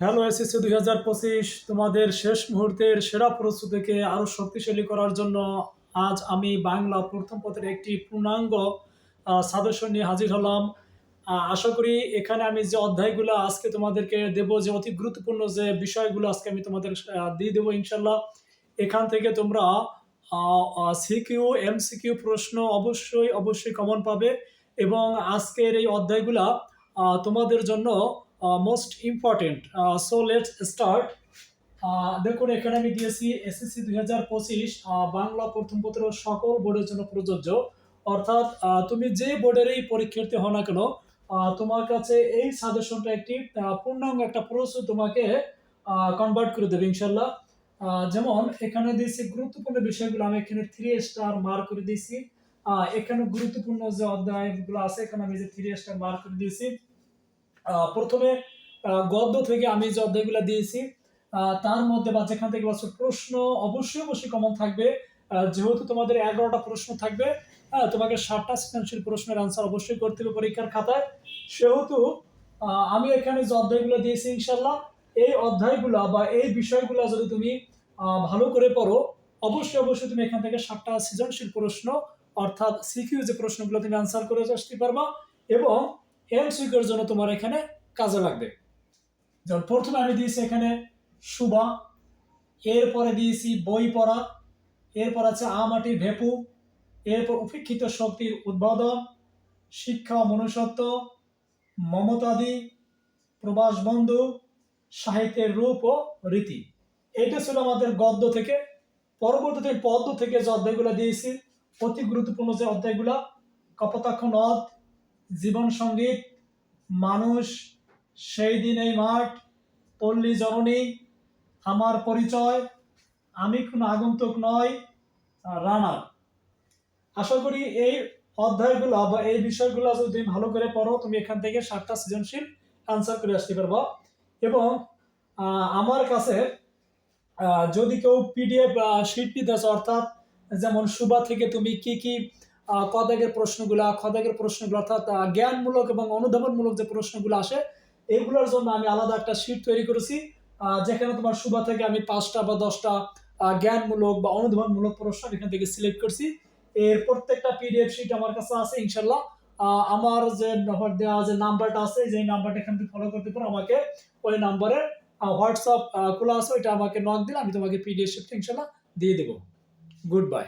Hello, SSC দুই হাজার পঁচিশ, তোমাদের শেষ মুহূর্তের সেরা প্রস্তুতিকে আরও শক্তিশালী করার জন্য আজ আমি বাংলা প্রথম পত্রের একটি পূর্ণাঙ্গ সাজেশন নিয়ে হাজির হলাম। আশা করি এখানে আমি যে অধ্যায়গুলো আজকে তোমাদেরকে দেব, যে অতি গুরুত্বপূর্ণ যে বিষয়গুলো আজকে আমি তোমাদের দিয়ে দেবো ইনশাল্লাহ এখান থেকে তোমরা সিকিউ এম এমসিকিউ প্রশ্ন অবশ্যই অবশ্যই কমন পাবে এবং আজকের এই অধ্যায়গুলা তোমাদের জন্য most important so let's start দেখুন, এখানে আমি দিয়েছি এসএসসি দুই হাজার পঁচিশ বাংলা প্রথম পত্র, সকল বোর্ডের জন্য প্রযোজ্য। অর্থাৎ তুমি যে বোর্ডেরই পরীক্ষার্থী হও না কেন তোমার কাছে এই সাজেশনটা একটি পূর্ণাঙ্গ একটা প্রস্তুত তোমাকে কনভার্ট করে দেবে ইনশাল্লাহ যেমন, এখানে দিয়েছি গুরুত্বপূর্ণ বিষয়গুলো, আমি এখানে থ্রি স্টার মার্ক করে দিয়েছি। এখানে গুরুত্বপূর্ণ যে অধ্যায়গুলো আছে, এখানে আমি যে থ্রি স্টার মার্ক করে দিয়েছি। প্রথমে গদ্য থেকে আমি যে অধ্যায়গুলো দিয়েছি তার মধ্যে বা যেখান থেকে বলছো প্রশ্ন, অবশ্যই অবশ্যই কমন থাকবে। যেহেতু তোমাদের এগারোটা প্রশ্ন থাকবে হ্যাঁ তোমাকে ষাটটা সৃজনশীল প্রশ্নের আনসার অবশ্যই করতে হবে পরীক্ষার খাতায়। সেহেতু আমি এখানে যে অধ্যায়গুলো দিয়েছি ইনশাল্লাহ এই অধ্যায়গুলো বা এই বিষয়গুলো যদি তুমি ভালো করে পড়ো, অবশ্যই অবশ্যই তুমি এখান থেকে ষাটটা সৃজনশীল প্রশ্ন, অর্থাৎ সিকিউ যে প্রশ্নগুলো তুমি আনসার করে আসতে পারবা এবং এমসিকিউর জন্য তোমার এখানে কাজে লাগবে। যেমন প্রথমে আমি দিয়েছি এখানে সুবা, এরপরে দিয়েছি বই পড়া, এরপর আছে আমাটি ভেপু, এরপর উপেক্ষিত শক্তির উদ্বোধন, শিক্ষা মনুষ্যত্ব, মমতাদি, প্রবাস বন্ধু, সাহিত্যের রূপ ও রীতি। এটা ছিল আমাদের গদ্য থেকে। পরবর্তীতে পদ্য থেকে যে অধ্যায়গুলো দিয়েছি, অতি গুরুত্বপূর্ণ যে অধ্যায়গুলো, কপোতাক্ষ নদ জীবন সংগীত মানুষ সেই দিন এই মাঠ পল্লী জননী আমার পরিচয় আমি কোনো আগন্তুক নয় রানার আশা করি এই অধ্যায়গুলো বা এই বিষয়গুলো যদি তুমি ভালো করে পড়ো তুমি এখান থেকে সাতটা সৃজনশীল আনসার করে আসতে পারব। এবং আমার কাছে যদি কেউ পিডিএফ নিতে চাও, অর্থাৎ যেমন সুবা থেকে তুমি কি কি কদাগের প্রশ্নগুলো খদাগের প্রশ্নগুলো অর্থাৎ জ্ঞানমূলক এবং অনুধাবনমূলক যে প্রশ্নগুলো আসে এগুলোর জন্য আমি আলাদা একটা শিট তৈরি করেছি। যেখানে তোমার সুবা থেকে আমি পাঁচটা বা দশটা জ্ঞানমূলক বা অনুধাবনমূলক প্রশ্ন এখান থেকে সিলেক্ট করছি। এর প্রত্যেকটা পিডিএফ শিট আমার কাছে আছে ইনশাল্লাহ আমার যে নম্বর দেওয়া যে নাম্বারটা আছে যে নাম্বারটা এখান থেকে ফলো করতে পারো আমাকে, ওই নাম্বারে হোয়াটসঅ্যাপ খোলা আছে, ওইটা আমাকে নক দিলে আমি তোমাকে পিডিএফ শিটটা ইনশাল্লাহ দিয়ে দেবো। Good bye